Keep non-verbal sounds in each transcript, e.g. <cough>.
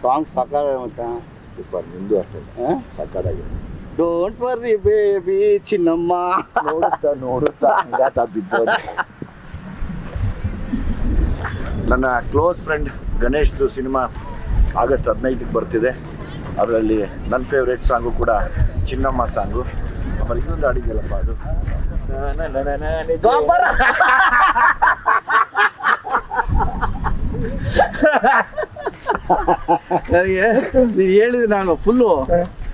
Song ಸಾಕಾಗ ಮಚ್ಚ super ನಿಂದು ಅಷ್ಟೇ ಸಕ್ಕತ್ತಾಗಿ ಡೋಂಟ್ ವರ್ರಿ ಬೇಬಿ ಚಿನ್ನಮ್ಮ. ನೋಡುತ್ತಾ ನೋಡುತ್ತಾ ಹಂಗಾತ ಬಿದ್ದೋದೆ. ನನ್ನ ಕ್ಲೋಸ್ ಫ್ರೆಂಡ್ ಗಣೇಶ್ದು ಸಿನಿಮಾ ಆಗಸ್ಟ್ ಹದಿನೈದಕ್ಕೆ ಬರ್ತಿದೆ. ಅದರಲ್ಲಿ ನನ್ನ ಫೇವ್ರೇಟ್ ಸಾಂಗು ಕೂಡ ಚಿನ್ನಮ್ಮ ಸಾಂಗು ಆಮೇಲೆ ಇನ್ನೊಂದು ಹಾಡಿದೆಯಲ್ಲಪ್ಪ ಅದು? ನನಗೆ ನೀವು ಹೇಳಿದ್ರೆ ನಾನು ಫುಲ್ಲು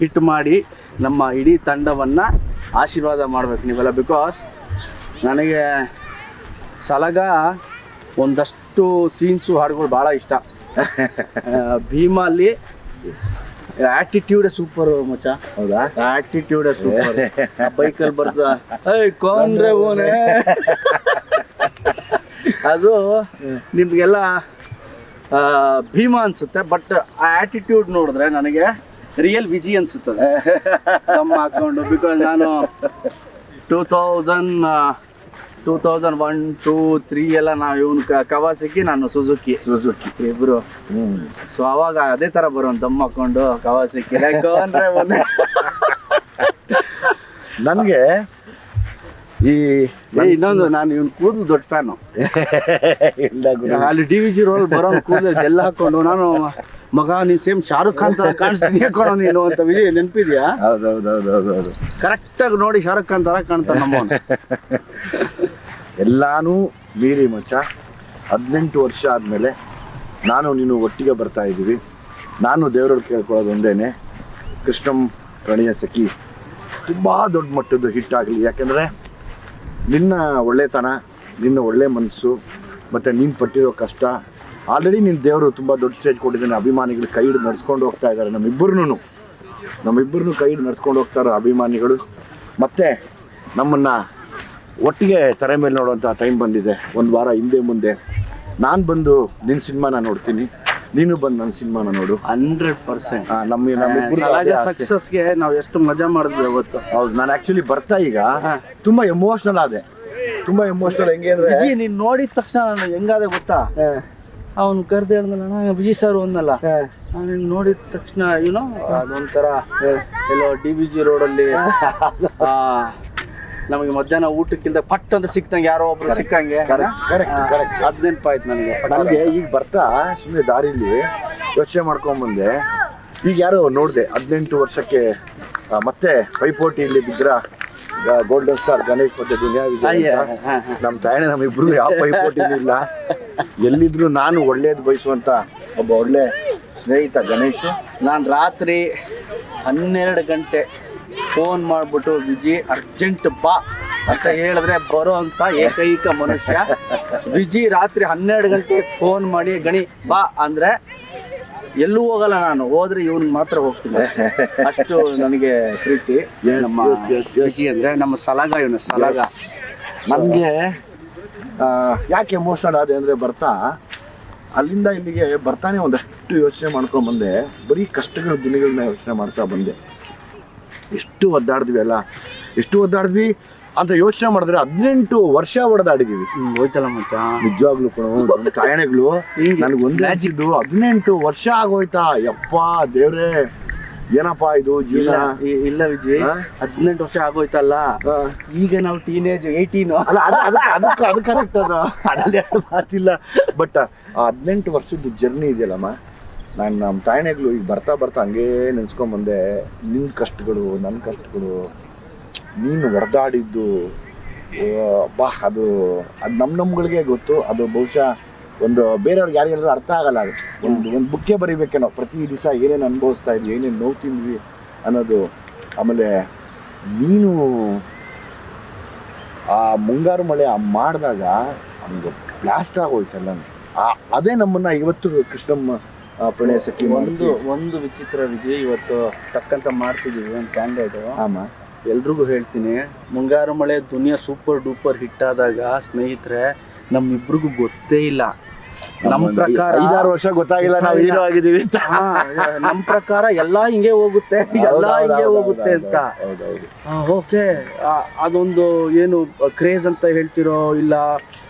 ಹಿಟ್ ಮಾಡಿ ನಮ್ಮ ಇಡೀ ತಂಡವನ್ನು ಆಶೀರ್ವಾದ ಮಾಡ್ಬೇಕು ನೀವೆಲ್ಲ. ಬಿಕಾಸ್ ನನಗೆ ಸಲಗ ಒಂದಷ್ಟು ಸೀನ್ಸು ಹಾಡುಗಳು ಭಾಳ ಇಷ್ಟ. <laughs> ಭೀಮಲ್ಲಿ ಆಟಿಟ್ಯೂಡ್ ಸೂಪರ್ ಮಚ್ಚ. ಹೌದಾ? ಆಟಿಟ್ಯೂಡ್ ಸೂಪರ್ ಬೈಕಲ್ಲಿ ಬರ್ತಾ ಏಯ್ ಕೊಂಡ್ರೆ ಓನೆ <laughs> ಅದು ನಿಮಗೆಲ್ಲ ಭೀಮ ಅನ್ಸುತ್ತೆ ಬಟ್ ಆ ಆಟಿಟ್ಯೂಡ್ ನೋಡಿದ್ರೆ ನನಗೆ ರಿಯಲ್ ವಿಜಿ ಅನ್ಸುತ್ತದೆ ನಮ್ಮ ಹಾಕೊಂಡು ಬಿಕಾಸ್ ನಾನು two thousand two thousand one two three ಎಲ್ಲ ನಾವು ಇವನು ಕವಾಸಿಕಿ ನಾನು ಸುಜುಕಿ ಸುಜುಕಿ ಇಬ್ರು. ಸೊ ಅವಾಗ ಅದೇ ತರ ಬರೋನ್ ದಮ್ ಹಾಕೊಂಡು ಕವಾಸಿಕಿ ನನಗೆ ಈ ಇನ್ನೊಂದು ನಾನು ಇವ್ನು ಕೂದಲು ದೊಡ್ಡ ಫ್ಯಾನು <laughs> ಅಲ್ಲಿ ಡಿ ವಿ ಜಿ ರೋಲ್ ಬರೋ ಕೂದಲು ಎಲ್ಲ ಹಾಕೊಂಡು ನಾನು ಮಗ ನೀನ್ ಸೇಮ್ ಶಾರುಖ್ ಖಾನ್ ತರ ಕಾಣಿಸ್ತೀಯ ಕಣೋ ನೀನು ಅಂತ ವಿಜಯ್ ನೆನಪಿದ್ಯಾ? ಕರೆಕ್ಟ್ ಆಗಿ ನೋಡಿ ಶಾರುಖ್ ಖಾನ್ ತರ ಕಾಣ್ತಾನೆ ನಮ್ಮ ಎಲ್ಲಾನು ಮೀರಿ ಮಚ್ಚ. ಹದಿನೆಂಟು ವರ್ಷ ಆದಮೇಲೆ ನಾನು ನೀನು ಒಟ್ಟಿಗೆ ಬರ್ತಾ ಇದ್ದೀವಿ. ನಾನು ದೇವರಲ್ಲಿ ಕೇಳ್ಕೊಳ್ಳೋದು ಒಂದೇನೆ. ಕೃಷ್ಣಂ ಪ್ರಣಯ ಸಖಿ. ತುಂಬ ದೊಡ್ಡ ಮಟ್ಟದ ಹಿಟ್ ಆಗಲಿ. ಯಾಕೆಂದರೆ ನಿನ್ನ ಒಳ್ಳೆತನ ನಿನ್ನ ಒಳ್ಳೆ ಮನಸ್ಸು ಮತ್ತು ನೀನು ಪಟ್ಟಿರೋ ಕಷ್ಟ ಆಲ್ರೆಡಿ ನಿನ್ನ ದೇವರು ತುಂಬ ದೊಡ್ಡ ಸ್ಟೇಜ್ ಕೊಟ್ಟಿದ್ದಾನೆ. ಅಭಿಮಾನಿಗಳು ಕೈ ಹಿಡಿದು ನಡ್ಸ್ಕೊಂಡು ಹೋಗ್ತಾ ಇದ್ದಾರೆ. ನಮ್ಮಿಬ್ಬರನ್ನೂ ನಮ್ಮಿಬ್ಬರನ್ನು ಕೈ ಹಿಡಿದು ನಡ್ಸ್ಕೊಂಡು ಹೋಗ್ತಾರೆ ಅಭಿಮಾನಿಗಳು. ಮತ್ತು ನಮ್ಮನ್ನು ಒಟ್ಟಿಗೆ ತೆರೆ ಮೇಲೆ ನೋಡುವಂಥ ಟೈಮ್ ಬಂದಿದೆ. ಒಂದು ವಾರ ಹಿಂದೆ ಮುಂದೆ. ನಾನು ಬಂದು ನಿನ್ನ ಸಿನಿಮಾನ ನೋಡ್ತೀನಿ. ನೀನು ಬಂದು ನನ್ನ ಸಿನಿಮಾನ ನೋಡು. Hundred percent. ನಮ್ಮ ಆಸೆ. ಸಕ್ಸಸ್ಗೆ ನಾವು ಎಷ್ಟು ಮಜಾ ಮಾಡಿದ್ವಿ ಅವತ್ತು. ಹೌದು ನಾನು ಆ್ಯಕ್ಚುಲಿ ಬರ್ತಾ ಈಗ ತುಂಬ ಎಮೋಷ್ನಲ್ ಆದೆ. ತುಂಬ ಎಮೋಷ್ನಲ್ ಹೆಂಗೆ ಅಂದ್ರೆ ನೀನು ನೀನ್ ನೋಡಿದ ತಕ್ಷಣ ನಾನು ಹೆಂಗಾದೆ ಗೊತ್ತಾ? ಅವ್ನು ಕರ್ದು ಹೇಳ್ದಲ್ಲ ವಿಜಯ್ ಸರ್ ಒಂದಲ್ಲ. ನಾನು ನೋಡಿದ ತಕ್ಷಣ ಏನೋ ಅದೊಂಥರ ಎಲ್ಲೋ ಡಿ ಬಿ ಜಿ ರೋಡಲ್ಲಿ ನಮಗೆ ಮಧ್ಯಾಹ್ನ ಊಟಕ್ಕಿಂತ ಪಟ್ಟ ಅಂತ ಸಿಕ್ತಂಗೆ ಯಾರೋ ಒಬ್ರು ಸಿಕ್ಕಂಗೆ. ಅದ್ ನೆನಪಾಯ್ತು ನನಗೆ. ನನಗೆ ಈಗ ಬರ್ತಾ ಸುಮ್ಮನೆ ದಾರಿಲಿ ಯೋಚನೆ ಮಾಡ್ಕೊಂಬಂದೆ. ಈಗ ಯಾರೋ ನೋಡಿದೆ ಹದಿನೆಂಟು ವರ್ಷಕ್ಕೆ ಮತ್ತೆ ಮತ್ತೆ ಪೈಪೋಟಿಯಲ್ಲಿ ಬಿದ್ರ ಗೋಲ್ಡನ್ ಸ್ಟಾರ್ ಗಣೇಶ್ ಮತ್ತೆ ದುನಿಯಾ ವಿಜಯ್. ನಮ್ಮ ತಾಯಣ ನಮ್ಮಿಬ್ರು ಯಾವ ಪೈಪೋಟಿ ಇಲ್ಲ. ಎಲ್ಲಿದ್ರು ನಾನು ಒಳ್ಳೇದು ಬಯಸುವಂತ ಒಬ್ಬ ಒಳ್ಳೆ ಸ್ನೇಹಿತ ಗಣೇಶ್. ನಾನು ರಾತ್ರಿ ಹನ್ನೆರಡು ಗಂಟೆ ಫೋನ್ ಮಾಡಿಬಿಟ್ಟು ವಿಜಿ ಅರ್ಜೆಂಟ್ ಬಾ ಅಂತ ಹೇಳಿದ್ರೆ ಬರೋ ಅಂತ ಏಕೈಕ ಮನುಷ್ಯ. ವಿಜಿ ರಾತ್ರಿ ಹನ್ನೆರಡು ಗಂಟೆಗೆ ಫೋನ್ ಮಾಡಿ ಗಣಿ ಬಾ ಅಂದ್ರೆ ಎಲ್ಲೂ ಹೋಗಲ್ಲ ನಾನು. ಹೋದ್ರೆ ಇವನ್ ಮಾತ್ರ ಹೋಗ್ತೀನಿ. ಅಷ್ಟು ನನಗೆ ಪ್ರೀತಿ. ನಮ್ಮ yes. ಅಂದ್ರೆ ನಮ್ಮ ಸಲಗ ಇವನು ಸಲಗ. ನನಗೆ ಯಾಕೆ ಎಮೋಷನಲ್ ಆದೆ ಅಂದರೆ ಬರ್ತಾ ಅಲ್ಲಿಂದ ಇಲ್ಲಿಗೆ ಬರ್ತಾನೆ ಒಂದಷ್ಟು ಯೋಚನೆ ಮಾಡ್ಕೊಂಡ್ ಬಂದೆ. ಬರೀ ಕಷ್ಟಗಳ ದಿನಗಳನ್ನ ಯೋಚನೆ ಮಾಡ್ತಾ ಬಂದೆ. ಎಷ್ಟು ಒದ್ದಾಡಿದ್ವಿ ಅಲ್ಲ? ಎಷ್ಟು ಒದ್ದಾಡಿದ್ವಿ? ಅಂತ ಯೋಚನೆ ಮಾಡಿದ್ರೆ ಹದಿನೆಂಟು ವರ್ಷ ಹೊಡೆದಾಡಿದೀವಿ ಹೋಯ್ತಲ್ಲ ಮಚ್ಚ. ನಿಜವಾಗ್ಲೂ ಕೂಡ ಒಂದು ಕಾಯಣಗಳು. ನನಗೆ ಒಂದೇ ಅನ್ಸಿದ್ದು ಹದಿನೆಂಟು ವರ್ಷ ಆಗೋಯ್ತಾ. ಯಪ್ಪ ದೇವ್ರೇ. ಏನಪ್ಪಾ ಇದು ಜೀವನ? ಇಲ್ಲ ವಿಜಯ್? ಹದಿನೆಂಟು ವರ್ಷ ಆಗೋಯ್ತಲ್ಲ. ಈಗ ನಾವು ಟೀನೇಜ್ ಏಯ್ಟೀನು ಅಲ್ಲ ಅದು ಅದು ಅದಕ್ಕೆ ಅದು ಕರೆಕ್ಟ್ ಅದು. ಅದ್ರಲ್ಲಿ ಮಾತಿಲ್ಲ. ಬಟ್ ಆ ಹದಿನೆಂಟು ವರ್ಷದ ಜರ್ನಿ ಇದೆಯಲ್ಲಮ್ಮ. ನಾನು ನಮ್ಮ ತಾಯಣೆಗಳು ಈಗ ಬರ್ತಾ ಬರ್ತಾ ಹಂಗೇ ನೆನ್ಸ್ಕೊಂಬಂದೆ. ನಿನ್ನ ಕಷ್ಟಗಳು ನನ್ನ ಕಷ್ಟಗಳು. ನೀನು ಹೊಡೆದಾಡಿದ್ದು ಬಾ ಅದು ಅದು ನಮ್ಮ ನಮ್ಗಳಿಗೆ ಗೊತ್ತು. ಅದು ಬಹುಶಃ ಒಂದು ಬೇರೆಯವ್ರಿಗೆ ಯಾರಿಗಾದ್ರೂ ಅರ್ಥ ಆಗಲ್ಲ ಅದು. ಒಂದು ಒಂದು ಬುಕ್ಕೆ ಬರಿಬೇಕೇನೋ. ಪ್ರತಿ ದಿವಸ ಏನೇನು ಅನುಭವಿಸ್ತಾ ಇದ್ವಿ ಏನೇನು ನೋವು ತಿಂದ್ವಿ ಅನ್ನೋದು. ಆಮೇಲೆ ನೀನು ಆ ಮುಂಗಾರು ಮಳೆ ಆ ಮಾಡಿದಾಗ ನಮ್ಗೆ ಬ್ಲಾಸ್ಟ್ ಆಗೋಯ್ತಲ್ಲ ಆ ಅದೇ ನಮ್ಮನ್ನ ಇವತ್ತು ಕೃಷ್ಣಮ್ಮ ಪ್ರಣಯ ಸಖಿ ಒಂದು ಒಂದು ವಿಚಿತ್ರ ವಿಜಯ್ ಇವತ್ತು ತಕ್ಕಂತ ಮಾಡ್ತಿದ್ದೀವಿ ಒಂದು ಕ್ಯಾಂಡಿಡೇಟ್ ಆಮ. ಎಲ್ರಿಗೂ ಹೇಳ್ತೀನಿ ಮುಂಗಾರು ಮಳೆ ದುನಿಯಾ ಸೂಪರ್ ಡೂಪರ್ ಹಿಟ್ ಆದಾಗ ಸ್ನೇಹಿತರೆ ನಮ್ಮಿಬ್ರಿಗೂ ಗೊತ್ತೇ ಇಲ್ಲ. ನಮ್ಮ ಪ್ರಕಾರ ಐದಾರು ವರ್ಷ ಗೊತ್ತಾಗಿಲ್ಲ ನಾವು ಹೀರೋ ಆಗಿದ್ದೀವಿ ಅಂತ. ನಮ್ಮ ನಮ್ ಪ್ರಕಾರ ಎಲ್ಲಾ ಹಿಂಗೆ ಹೋಗುತ್ತೆ ಎಲ್ಲಾ ಹಿಂಗೆ ಹೋಗುತ್ತೆ ಅಂತ. ಓಕೆ ಅದೊಂದು ಏನು ಕ್ರೇಜ್ ಅಂತ ಹೇಳ್ತಿರೋ ಇಲ್ಲ?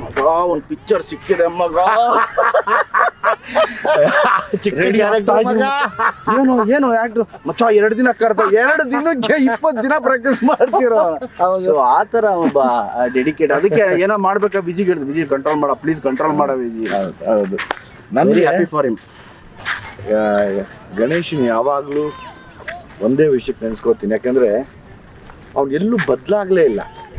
ಮಗ ಒಂದು ಪಿಕ್ಚರ್ ಸಿಕ್ಕಿದೆ ಮಗ. ಏನು ಏನು ಆಕ್ಟರ್ ಮಚ್ಚ ಎರಡು ದಿನ ಕರ್ತ ಎರಡು ದಿನಕ್ಕೆ ಇಪ್ಪತ್ತು ದಿನ ಪ್ರಾಕ್ಟೀಸ್ ಮಾಡ್ತಿರೋ? ಆ ಥರ ಒಬ್ಬ ಡೆಡಿಕೇಟ್ ಅದಕ್ಕೆ ಏನೋ ಮಾಡ್ಬೇಕಾ ಬಿಜಿ ಹೇಳಿದ್ ವಿಜಿ ಕಂಟ್ರೋಲ್ ಮಾಡ ಪ್ಲೀಸ್ ಕಂಟ್ರೋಲ್ ಮಾಡ ಬಿಜಿ. ಹೌದು ನನಗೆ ಹ್ಯಾಪಿ ಫಾರ್ ಹಿಮ್ ಗಣೇಶನ್ ಯಾವಾಗಲೂ ಒಂದೇ ವಿಷಯಕ್ಕೆ ನೆನೆಸ್ಕೋತೀನಿ ಯಾಕಂದ್ರೆ ಅವ್ನು ಎಲ್ಲೂ ಬದಲಾಗಲೇ ಇಲ್ಲ.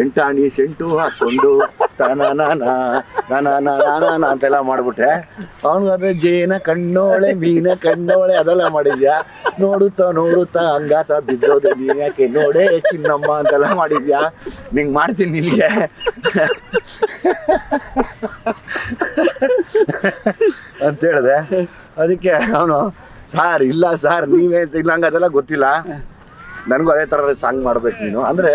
ಎಂಟಾಣಿ ಸೆಂಟು ಹಾಕೊಂಡು ಮಾಡ್ಬಿಟ್ರೆ ಅಂತೆಲ್ಲ ಮಾಡ್ಬಿಟ್ಟೆ ಅವನಿಗಾದ್ರೆ ಜೇನ ಕಣ್ಣೋಳೆ, ಮೀನ ಕಣ್ಣೋಳೆ, ಅದೆಲ್ಲ ಮಾಡಿದ್ಯಾ? ನೋಡುತ್ತಾ ನೋಡುತ್ತಾ, ಹಂಗಾತ ಬಿದ್ದೋದು ನೀನ್ ಯಾಕೆ ನೋಡೇ, ಚಿನ್ನಮ್ಮ ಅಂತೆಲ್ಲ ಮಾಡಿದ್ಯಾ? ನಿಂಗೆ ಮಾಡ್ತೀನಿ ನಿನಗೆ. ಅಂತ ಹೇಳಿದೆ. ಅದಕ್ಕೆ ಅವನು, ಸಾರ್, ಇಲ್ಲ ಸಾರ್, ನೀವೇ ಇಲ್ಲ ಹಂಗೆ ಅದೆಲ್ಲ ಗೊತ್ತಿಲ್ಲ. ನನಗೂ ಅದೇ ಥರ ಸಾಂಗ್ ಮಾಡ್ಬೇಕು ನೀನು. ಅಂದರೆ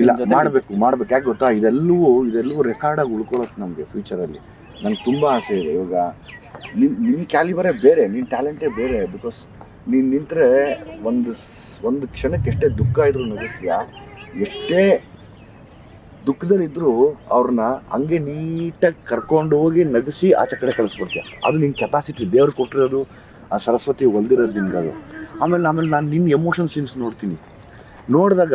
ಇಲ್ಲ ಮಾಡಬೇಕು ಮಾಡಬೇಕು. ಯಾಕೆ ಗೊತ್ತಾ? ಇದೆಲ್ಲವೂ ಇದೆಲ್ಲವೂ ರೆಕಾರ್ಡಾಗಿ ಉಳ್ಕೊಳ್ಳೋದು ನಮಗೆ ಫ್ಯೂಚರಲ್ಲಿ ನಂಗೆ ತುಂಬ ಆಸೆ ಇದೆ. ಇವಾಗ ನಿನ್ ನಿನ್ನ ಕ್ಯಾಲಿಬರೇ ಬೇರೆ ನಿನ್ನ ಟ್ಯಾಲೆಂಟೇ ಬೇರೆ. ಬಿಕಾಸ್ ನೀನು ನಿಂತರೆ ಒಂದು ಒಂದು ಕ್ಷಣಕ್ಕೆ ಎಷ್ಟೇ ದುಃಖ ಇದ್ರು ನಗಿಸ್ತೀಯ? ಎಷ್ಟೇ ದುಃಖದಲ್ಲಿದ್ದರೂ ಅವ್ರನ್ನ ಹಂಗೆ ನೀಟಾಗಿ ಕರ್ಕೊಂಡು ಹೋಗಿ ನಗಿಸಿ ಆಚೆ ಕಡೆ ಕಳಿಸ್ಬಿಡ್ತೀಯ ಅದು ನಿನ್ನ ಕೆಪಾಸಿಟಿ ದೇವ್ರು ಕೊಟ್ಟಿರೋದು ಆ ಸರಸ್ವತಿ ಹೊಲ್ದಿರೋದು ನಿಮ್ಗೆ ಅದು ಆಮೇಲೆ ಆಮೇಲೆ ನಾನು ನಿನ್ನ ಎಮೋಷನ್ ಸೀನ್ಸ್ ನೋಡ್ತೀನಿ. ನೋಡಿದಾಗ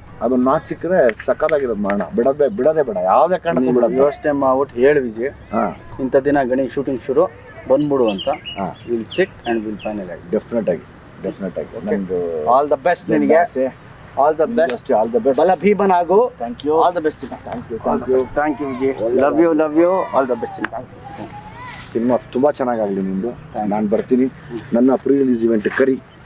ಅದನ್ನ ನಾಚ್ ಸಿಕ್ಕಿದ್ರೆ ಸಕ್ಕತ್ತಾಗಿರೋದು ಮರಣ. ಬಿಡದೆ ಬಿಡದೆ ಬೇಡ. ಯಾವುದೇ ಕಾರಣ ಬಿಡೋದು. ಯೋಚನೆ ಮಾಡ್ಬಿಟ್ಟು ಹೇಳಿ ವಿಜಯ್. ಹಾಂ. ಇಂಥ ದಿನ ಗಣಿ ಶೂಟಿಂಗ್ ಶುರು ಬಂದ್ಬಿಡು ಅಂತ. ಹಾ. Will sit and will final ಆಗಿ ಡೆಫಿನೆಟ್ ಆಗಿ ಡೆಫಿನೆಟ್ ಆಗಿ ನಂದು ಆಲ್ ದ ಬೆಸ್ಟ್ ನಿನಗೆ all the best all the best ಬಲ ಭೀಮನ್ ಆಗು thank you all the best thank you thank you thank you Vijay love you love you all the best thank you cinema ತುಂಬ ಚೆನ್ನಾಗಾಗಲಿ ನಿಮ್ಮದು ನಾನು ಬರ್ತೀನಿ. ನನ್ನ ಪ್ರೀ ರಿಲೀಸ್ ಇವೆಂಟ್ ಕರಿ.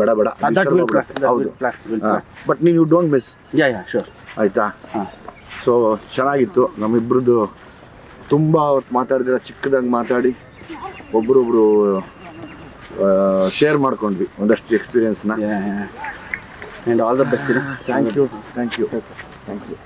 ಬೇಡ ಬೇಡ. ಹೌದು. ಬಟ್ ನೀನು don't miss yeah yeah sure ಆಯ್ತಾ. ಸೊ ಚೆನ್ನಾಗಿತ್ತು. ನಮ್ಮಿಬ್ರದ್ದು ತುಂಬ ಹೊತ್ತು ಮಾತಾಡಿದ್ರೆ ಚಿಕ್ಕದಾಗಿ ಮಾತಾಡಿ ಒಬ್ರೊಬ್ರು ಶೇರ್ ಮಾಡ್ಕೊಂಡ್ವಿ ಒಂದಷ್ಟು ಎಕ್ಸ್ಪೀರಿಯನ್ಸ್ನ and all the you thank you thank you thank you